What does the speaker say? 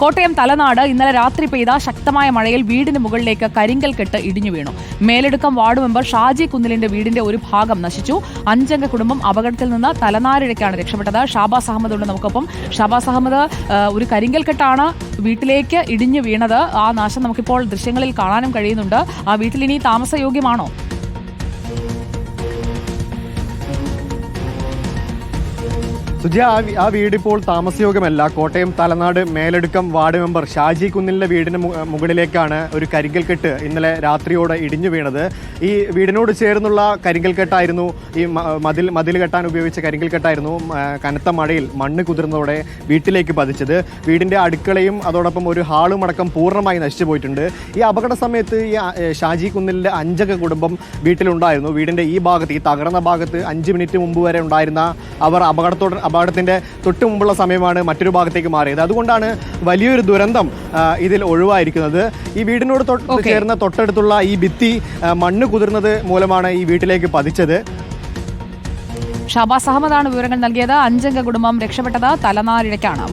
കോട്ടയം തലനാട് ഇന്നലെ രാത്രി പെയ്ത ശക്തമായ മഴയിൽ വീടിന് മുകളിലേക്ക് കരിങ്കൽ കെട്ട് ഇടിഞ്ഞു വീണു. മേലെടുക്കം വാർഡ് മെമ്പർ ഷാജി കുന്നിലിന്റെ വീടിന്റെ ഒരു ഭാഗം നശിച്ചു. അഞ്ചംഗ കുടുംബം അപകടത്തിൽ നിന്ന് തലനാരിഴയ്ക്കാണ് രക്ഷപ്പെട്ടത്. ഷാബാസ് അഹമ്മദ് ഉണ്ട് നമുക്കൊപ്പം. ഷാബാസ് അഹമ്മദ് ഒരു കരിങ്കൽ കെട്ടാണ് വീട്ടിലേക്ക് ഇടിഞ്ഞു വീണത്. ആ നാശം നമുക്കിപ്പോൾ ദൃശ്യങ്ങളിൽ കാണാനും കഴിയുന്നുണ്ട്. ആ വീട്ടിൽ ഇനി താമസയോഗ്യമാണോ? സുജയ ആ ആ വീടിപ്പോൾ താമസയോഗമല്ല കോട്ടയം തലനാട് മേലെടുക്കം വാർഡ് മെമ്പർ ഷാജി കുന്നിലിന്റെ വീടിന് മുകളിലേക്കാണ് ഒരു കരിങ്കൽ കെട്ട് ഇന്നലെ രാത്രിയോടെ ഇടിഞ്ഞു വീണത്. ഈ വീടിനോട് ചേർന്നുള്ള കരിങ്കൽ കെട്ടായിരുന്നു ഈ മതിൽ മതിൽ കെട്ടാൻ ഉപയോഗിച്ച കരിങ്കൽ കെട്ടായിരുന്നു കനത്ത മഴയിൽ മണ്ണ് കുതിർന്നതോടെ വീട്ടിലേക്ക് പതിച്ചത്. വീടിന്റെ അടുക്കളയും അതോടൊപ്പം ഒരു ഹാളും അടക്കം പൂർണമായി നശിച്ചു പോയിട്ടുണ്ട്. ഈ അപകട സമയത്ത് ഈ ഷാജി കുന്നിലിന്റെ അഞ്ചക കുടുംബം വീട്ടിലുണ്ടായിരുന്നു. വീടിന്റെ ഈ ഭാഗത്ത് ഈ തകർന്ന ഭാഗത്ത് അഞ്ച് മിനിറ്റ് മുമ്പ് വരെ ഉണ്ടായിരുന്ന അവർ അപകടത്തോട് അപകടത്തിന്റെ തൊട്ട് മുമ്പുള്ള സമയമാണ് മറ്റൊരു ഭാഗത്തേക്ക് മാറിയത്. അതുകൊണ്ടാണ് വലിയൊരു ദുരന്തം ഇതിൽ ഒഴിവായിരിക്കുന്നത്. ഈ വീടിനോട് തൊട്ട് ചേർന്ന തൊട്ടടുത്തുള്ള ഈ ഭിത്തി മണ്ണ് കുതിർന്നത് മൂലമാണ് ഈ വീട്ടിലേക്ക് പതിച്ചത്. ഷാബാസ് അഹമ്മദാണ് വിവരങ്ങൾ നൽകിയത്. അഞ്ചംഗ കുടുംബം രക്ഷപ്പെട്ടത് തലനാരിഴയ്ക്കാണ്.